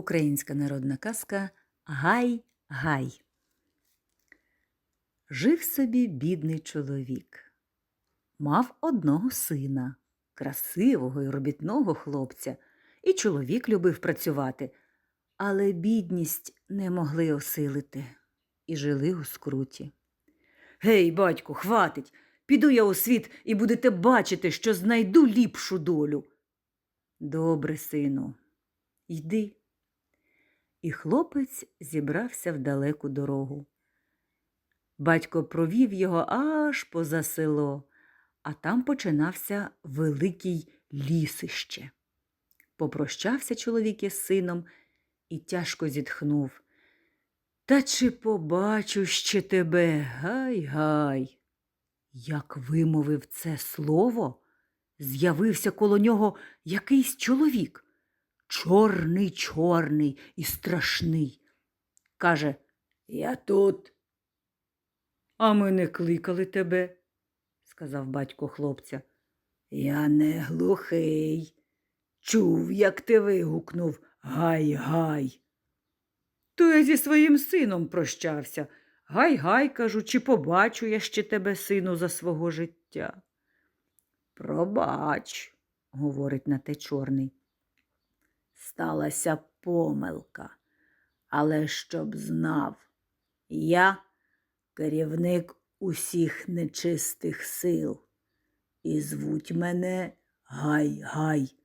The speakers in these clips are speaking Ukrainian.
Українська народна казка Гай Гай. Жив собі бідний чоловік. Мав одного сина, красивого й робітного хлопця, і чоловік любив працювати, але бідність не могли осилити і жили у скруті. Гей, батьку, хватить. Піду я у світ і будете бачити, що знайду ліпшу долю. Добре, сину, йди. І хлопець зібрався в далеку дорогу. Батько провів його аж поза село, а там починався великий лісище. Попрощався чоловік із сином і тяжко зітхнув. Та чи побачу ще тебе, гай гай. Як вимовив це слово, з'явився коло нього якийсь чоловік, чорний, чорний і страшний. Каже, я тут. А ми не кликали тебе, сказав батько хлопця. Я не глухий. Чув, як ти вигукнув Гай гай. То я зі своїм сином прощався. Гай гай, кажу, чи побачу я ще тебе, сину, за свого життя. Пробач, говорить на те чорний. Сталася помилка, але щоб знав, я керівник усіх нечистих сил, і звуть мене Гай Гай.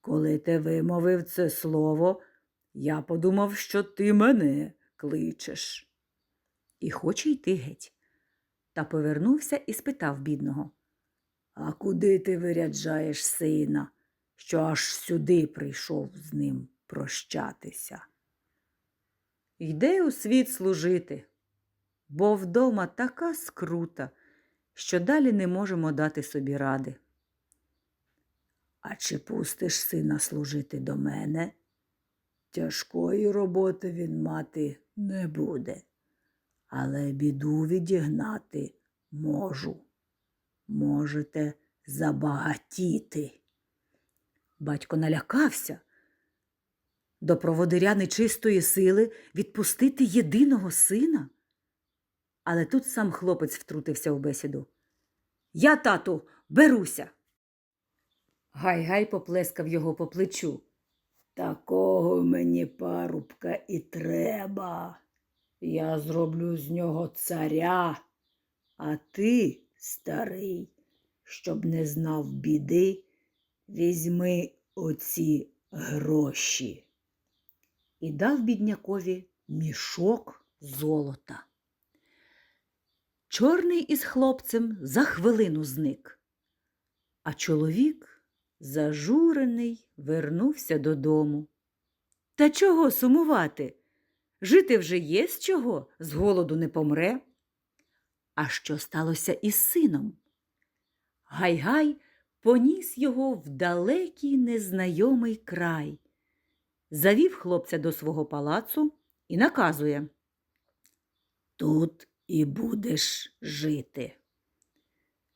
Коли ти вимовив це слово, я подумав, що ти мене кличеш. І хоче йти геть. Та повернувся і спитав бідного. А куди ти виряджаєш сина, що аж сюди прийшов з ним прощатися? Йде у світ служити, бо вдома така скрута, що далі не можемо дати собі ради. А чи пустиш сина служити до мене? Тяжкої роботи він мати не буде, але біду відігнати можу. Можете забагатіти. Батько налякався. До проводиря нечистої сили відпустити єдиного сина. Але тут сам хлопець втрутився у бесіду. Я, тату, беруся. Гай-гай поплескав його по плечу. Такого мені парубка і треба. Я зроблю з нього царя, а ти, старий, щоб не знав біди, візьми оці гроші. І дав біднякові мішок золота. Чорний із хлопцем за хвилину зник, а чоловік, зажурений, вернувся додому. Та чого сумувати? Жити вже є з чого, з голоду не помре. А що сталося із сином? Гай-гай поніс його в далекий незнайомий край, завів хлопця до свого палацу і наказує Тут і будеш жити.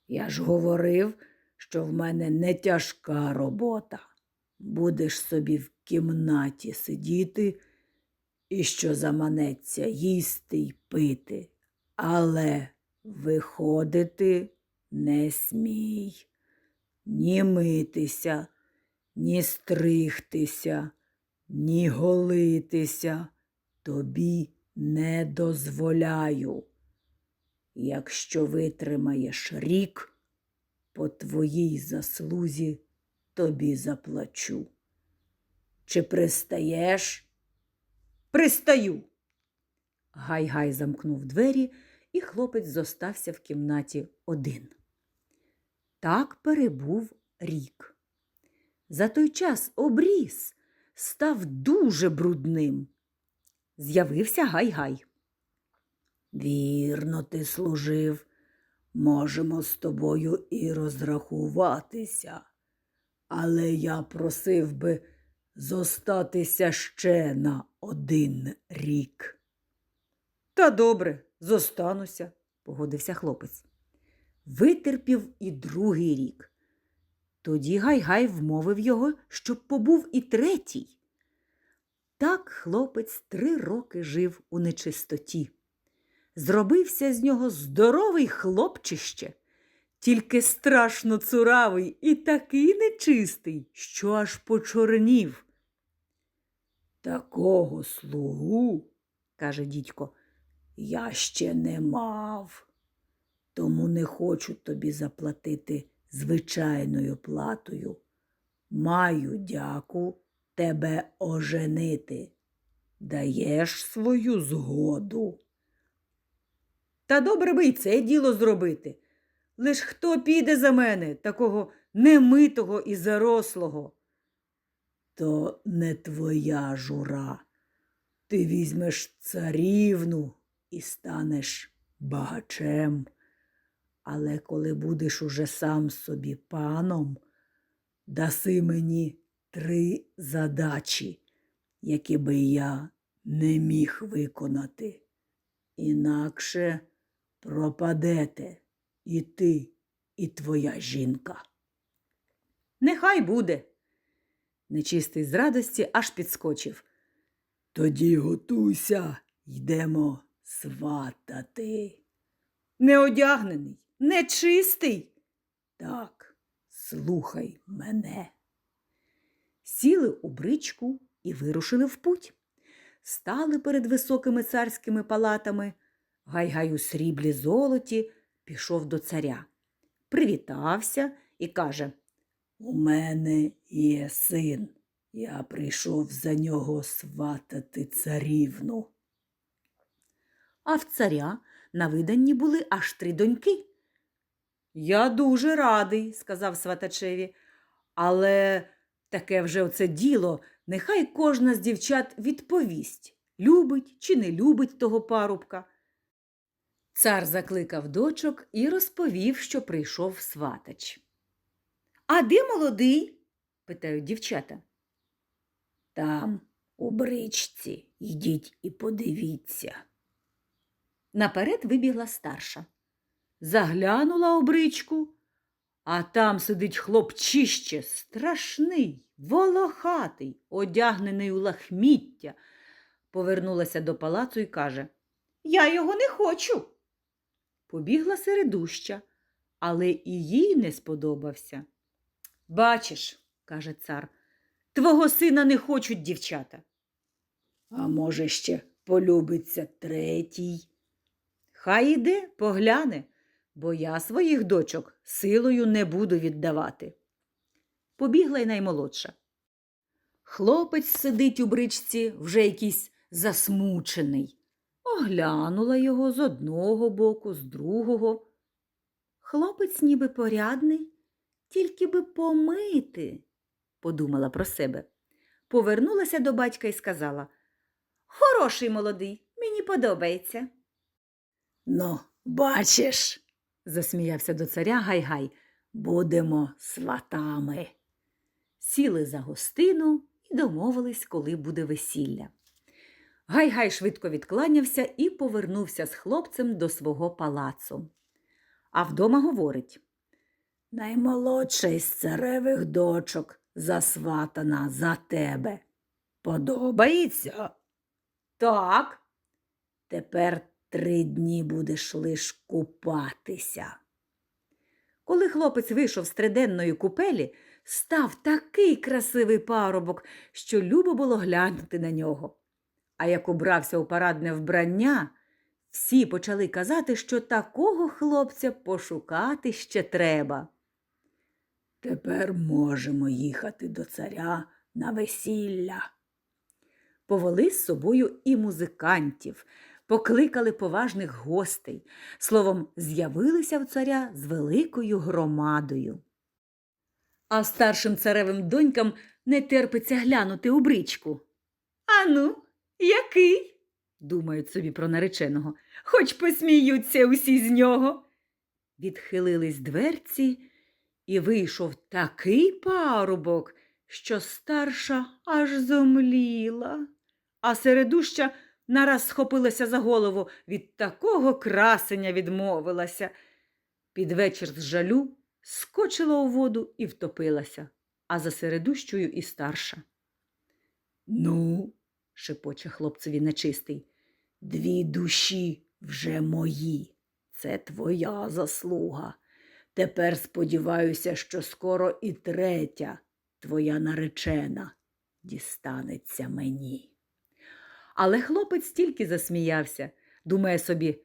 Я ж говорив, що в мене не тяжка робота. Будеш собі в кімнаті сидіти і що заманеться їсти й пити, але виходити не смій, ні митися, ні стригтися, ні голитися тобі не дозволяю. Якщо витримаєш рік, по твоїй заслузі тобі заплачу. Чи пристаєш? Пристаю. Гай-гай замкнув двері, і хлопець зостався в кімнаті один. Так перебув рік. За той час обріз став дуже брудним. З'явився гай-гай. Вірно, ти служив. Можемо з тобою і розрахуватися, але я просив би зостатися ще на один рік. Та добре, зостануся, погодився хлопець. Витерпів і другий рік. Тоді Гай-Гай вмовив його, щоб побув і третій. Так хлопець три роки жив у нечистоті. Зробився з нього здоровий хлопчище, тільки страшно цуравий і такий нечистий, що аж почорнів. Такого слугу, каже дідько, я ще не мав, тому не хочу тобі заплатити звичайною платою. Маю дяку тебе оженити. Даєш свою згоду. Та добре би й це діло зробити. Лиш хто піде за мене, такого немитого і зарослого? То не твоя жура. Ти візьмеш царівну і станеш багачем. Але коли будеш уже сам собі паном, даси мені три задачі, які би я не міг виконати. Інакше пропадете і ти, і твоя жінка. Нехай буде. Нечистий з радості аж підскочив. Тоді готуйся, йдемо сватати. Неодягнений, нечистий. Так, слухай мене. Сіли у бричку і вирушили в путь. Стали перед високими царськими палатами. Гай-гай у сріблі золоті пішов до царя. Привітався і каже У мене є син. Я прийшов за нього сватати царівну. А в царя на виданні були аж три доньки. Я дуже радий, сказав сватачеві, але таке вже оце діло, нехай кожна з дівчат відповість, любить чи не любить того парубка. Цар закликав дочок і розповів, що прийшов сватач. А де молодий? питають дівчата. Там, у бричці, йдіть і подивіться. Наперед вибігла старша. Заглянула у бричку, а там сидить хлопчище, страшний, волохатий, одягнений у лахміття. Повернулася до палацу і каже Я його не хочу. Побігла середуща, але і їй не сподобався. Бачиш, каже цар, твого сина не хочуть дівчата. А може, ще полюбиться третій. Хай іде, погляне, бо я своїх дочок силою не буду віддавати. Побігла й наймолодша. Хлопець сидить у бричці, вже якийсь засмучений. Оглянула його з одного боку, з другого. Хлопець ніби порядний, тільки би помити, подумала про себе. Повернулася до батька і сказала Хороший молодий, мені подобається. Ну, бачиш, засміявся до царя Гай-Гай, будемо сватами. Сіли за гостину і домовились, коли буде весілля. Гай-Гай швидко відкланявся і повернувся з хлопцем до свого палацу. А вдома говорить Наймолодша із царевих дочок засватана за тебе. Подобається? Так. Тепер три дні будеш лиш купатися. Коли хлопець вийшов з триденної купелі, став такий красивий парубок, що любо було глянути на нього. А як убрався у парадне вбрання, всі почали казати, що такого хлопця пошукати ще треба. Тепер можемо їхати до царя на весілля. Повели з собою і музикантів, покликали поважних гостей, словом, з'явилися в царя з великою громадою. А старшим царевим донькам не терпиться глянути у бричку. Ану, який? думають собі про нареченого, хоч посміються усі з нього. Відхилились дверці, і вийшов такий парубок, що старша аж зомліла, а середуща нараз схопилася за голову, від такого красення відмовилася. Під вечір з жалю скочила у воду і втопилася, а за середущою і старша. Ну, шепоче хлопцеві нечистий. Дві душі вже мої. Це твоя заслуга. Тепер сподіваюся, що скоро і третя, твоя наречена, дістанеться мені. Але хлопець тільки засміявся, думає собі,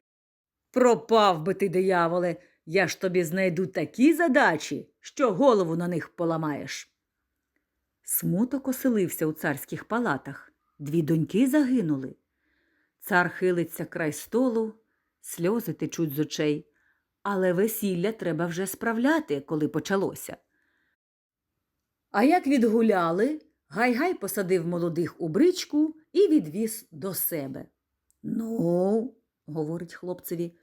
пропав би ти, дияволе, я ж тобі знайду такі задачі, що голову на них поламаєш. Смуток оселився у царських палатах. Дві доньки загинули. Цар хилиться край столу, сльози течуть з очей, але весілля треба вже справляти, коли почалося. А як відгуляли, Гай-гай посадив молодих у бричку і відвіз до себе. Ну, говорить хлопцеві,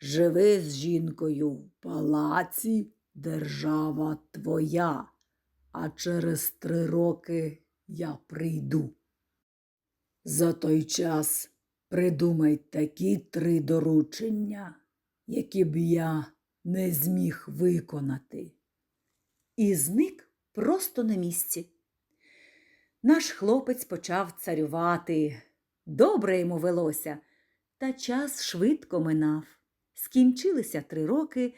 живи з жінкою в палаці, держава твоя, а через три роки я прийду. За той час придумай такі три доручення, які б я не зміг виконати. І зник просто на місці. Наш хлопець почав царювати. Добре йому велося, та час швидко минав. Скінчилися три роки,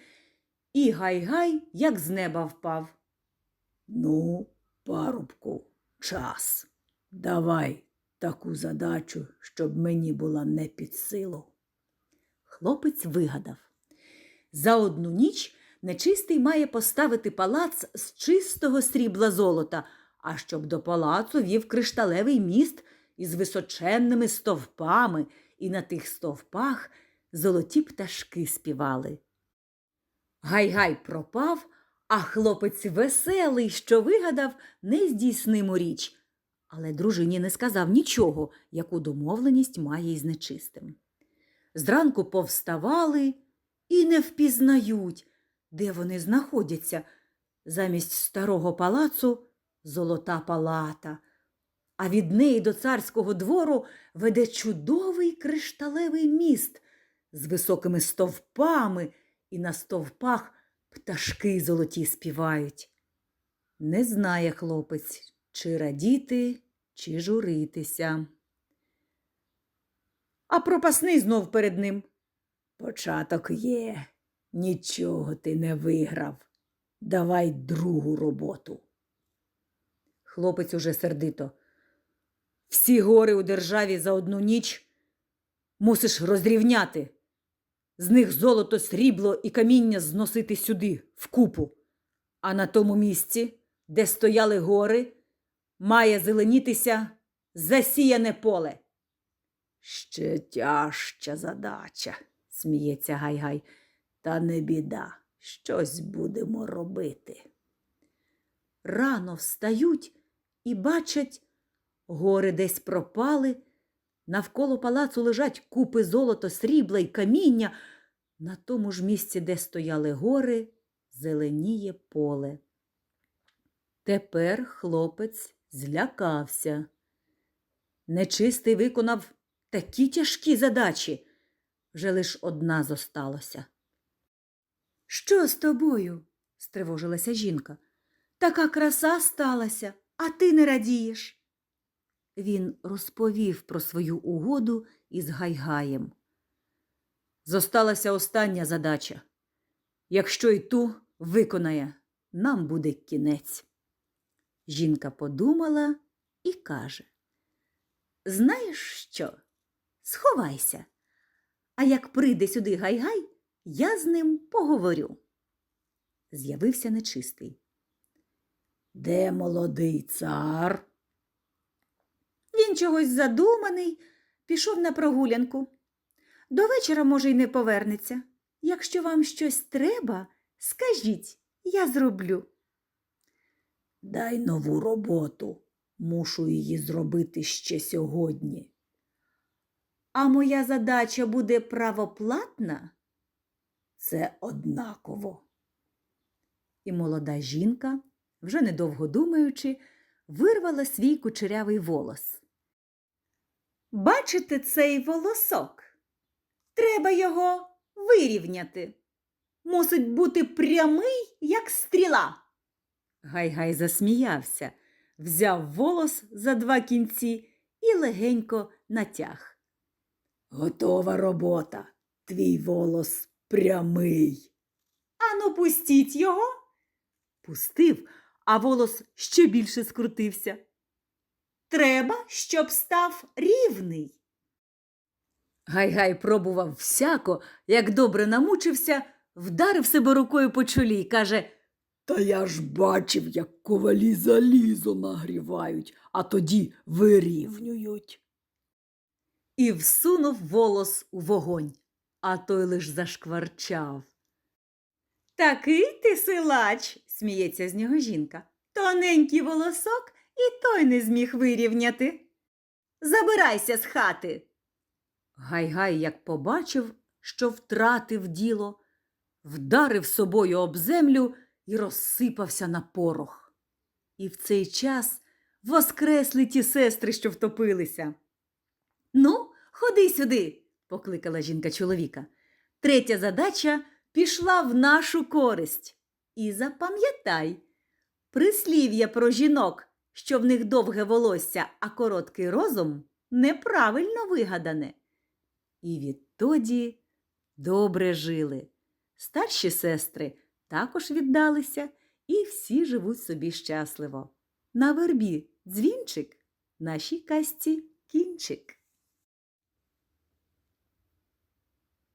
і гай-гай, як з неба впав. Ну, парубку, час. Давай таку задачу, щоб мені була не під силу. Хлопець вигадав. За одну ніч нечистий має поставити палац з чистого срібла золота, а щоб до палацу вів кришталевий міст із височенними стовпами, і на тих стовпах золоті пташки співали. Гай-гай пропав, а хлопець веселий, що вигадав нездійсниму річ, але дружині не сказав нічого, яку домовленість має із нечистим. Зранку повставали і не впізнають, де вони знаходяться. Замість старого палацу золота палата, а від неї до царського двору веде чудовий кришталевий міст з високими стовпами, і на стовпах пташки золоті співають. Не знає хлопець, чи радіти, чи журитися. А пропасний знов перед ним. Початок є, нічого ти не виграв. Давай другу роботу. Хлопець уже сердито. Всі гори у державі за одну ніч мусиш розрівняти. З них золото, срібло і каміння зносити сюди, в купу. А на тому місці, де стояли гори, має зеленітися засіяне поле. Ще тяжча задача, сміється Гай-Гай. Та не біда, щось будемо робити. Рано встають і бачать, гори десь пропали, навколо палацу лежать купи золота, срібла й каміння. На тому ж місці, де стояли гори, зеленіє поле. Тепер хлопець злякався. Нечистий виконав такі тяжкі задачі. Вже лиш одна зосталося. Що з тобою? стривожилася жінка. Така краса сталася, а ти не радієш. Він розповів про свою угоду із Гайгаєм. Зосталася остання задача. Якщо й ту виконає, нам буде кінець. Жінка подумала і каже Знаєш що? Сховайся. А як прийде сюди Гайгай, я з ним поговорю. З'явився нечистий. Де молодий цар? Він чогось задуманий, пішов на прогулянку. До вечора, може, й не повернеться. Якщо вам щось треба, скажіть, я зроблю. Дай нову роботу. Мушу її зробити ще сьогодні. А моя задача буде правоплатна? Це однаково. І молода жінка, вже недовго думаючи, вирвала свій кучерявий волос. Бачите цей волосок? Треба його вирівняти. Мусить бути прямий, як стріла. Гай-гай засміявся, взяв волос за два кінці і легенько натяг. Готова робота. Твій волос прямий. Ану, пустіть його. Пустив, а волос ще більше скрутився. Треба, щоб став рівний. Гай-гай пробував всяко, як добре намучився, вдарив себе рукою по чолі й каже Та я ж бачив, як ковалі залізо нагрівають, а тоді вирівнюють. і всунув волос у вогонь, а той лиш зашкварчав. Такий ти силач, сміється з нього жінка. Тоненький волосок і той не зміг вирівняти. Забирайся з хати. Гай-гай, як побачив, що втратив діло, вдарив собою об землю і розсипався на порох. І в цей час воскресли ті сестри, що втопилися. Ну, ходи сюди, покликала жінка чоловіка. Третя задача пішла в нашу користь. І запам'ятай, прислів'я про жінок, що в них довге волосся, а короткий розум, неправильно вигадане. І відтоді добре жили. Старші сестри також віддалися, і всі живуть собі щасливо. На вербі дзвінчик, нашій касті кінчик.